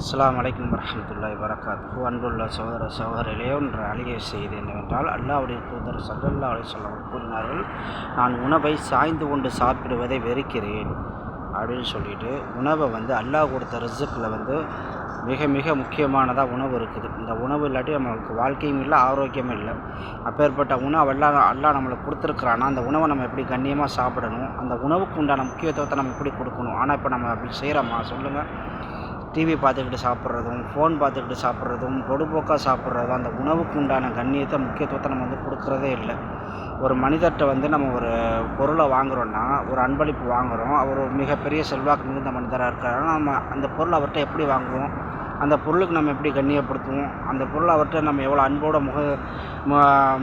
அஸ்லாம் வலைக்கம் வரமத்துல்லாய் வரகாத்து அன்புள்ள சகோதர சகோதரிலே ஒன்று அழிய செய்தி என்னவென்றால் அல்லாவுடைய தூதர் சல்லல்லா அலைஹி வஸல்லம் கூறினார்கள் நான் உணவை சாய்ந்து கொண்டு சாப்பிடுவதை வெறுக்கிறேன் அப்படின்னு சொல்லிட்டு உணவை வந்து அல்லாஹ் கொடுத்த ரிசுக்கில் வந்து மிக மிக முக்கியமானதாக உணவு இருக்குது. இந்த உணவு இல்லாட்டி நம்மளுக்கு வாழ்க்கையும் இல்லை ஆரோக்கியமும் இல்லை. அப்பேற்பட்ட உணவு எல்லாம் அல்லாஹ் நம்மளுக்கு கொடுத்துருக்குறான்னா அந்த உணவை நம்ம எப்படி கண்ணியமாக சாப்பிடணும் அந்த உணவுக்கு உண்டான முக்கியத்துவத்தை நம்ம எப்படி கொடுக்கணும்? ஆனால் இப்போ நம்ம அப்படி செய்கிறோமா சொல்லுங்கள் டிவி பார்த்துக்கிட்டு சாப்பிட்றதும் ஃபோன் பார்த்துக்கிட்டு சாப்பிட்றதும் பொடுபோக்காக சாப்பிட்றதும் அந்த உணவுக்கு உண்டான கண்ணியத்தை முக்கியத்துவத்தை நம்ம வந்து கொடுக்குறதே இல்லை. ஒரு மனிதர்கிட்ட வந்து நம்ம ஒரு பொருளை வாங்குறோன்னா ஒரு அன்பளிப்பு வாங்குகிறோம் அவர் ஒரு மிகப்பெரிய செல்வாக்கு மிகுந்த மனிதராக இருக்கார் நம்ம அந்த பொருளை அவர்கிட்ட எப்படி வாங்குவோம்? அந்த பொருளுக்கு நம்ம எப்படி கண்ணியப்படுத்துவோம்? அந்த பொருளை அவர்கிட்ட நம்ம எவ்வளோ அன்போட முக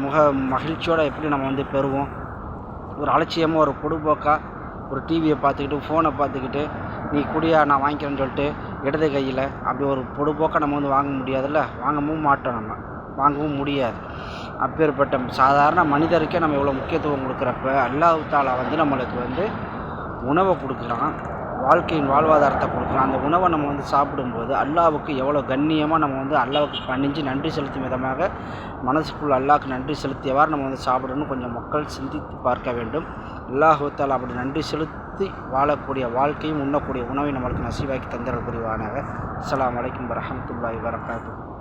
முக மகிழ்ச்சியோடு எப்படி நம்ம வந்து பெறுவோம்? ஒரு அலட்சியமாக ஒரு பொடுபோக்காக ஒரு டிவியை பார்த்துக்கிட்டு ஃபோனை பார்த்துக்கிட்டு நீ குடியா நான் வாங்கிக்கிறேன்னு சொல்லிட்டு இடது கையில் அப்படி ஒரு பொடுபோக்காக நம்ம வந்து வாங்க முடியாதுல்ல? வாங்கவும் மாட்டோம் நம்ம. வாங்கவும் முடியாது. அப்பேற்பட்ட சாதாரண மனிதருக்கே நம்ம இவ்வளோ முக்கியத்துவம் கொடுக்குறப்ப அல்லாஹாலா வந்து நம்மளுக்கு வந்து உணவை கொடுக்குறான். வாழ்க்கையின் வாழ்வாதாரத்தை கொடுக்குறான் அந்த உணவை நம்ம வந்து சாப்பிடும்போது அல்லாவுக்கு எவ்வளோ கண்ணியமாக நம்ம வந்து அல்லாவுக்கு பணிஞ்சு நன்றி செலுத்தும் விதமாக மனசுக்குள்ள அல்லாவுக்கு நன்றி செலுத்தியவாறு நம்ம வந்து சாப்பிடணும் கொஞ்சம் மக்கள் சிந்தித்து பார்க்க வேண்டும். அல்லாஹுத்தால் அப்படி நன்றி செலுத்தி வாழக்கூடிய வாழ்க்கையும் உண்ணக்கூடிய உணவை நம்மளுக்கு நசீவாக்கி தந்தரல் புரிவானாக. அஸ்ஸலாமு அலைக்கும் வரஹ்மத்துல்லாஹி வரகாத்துஹு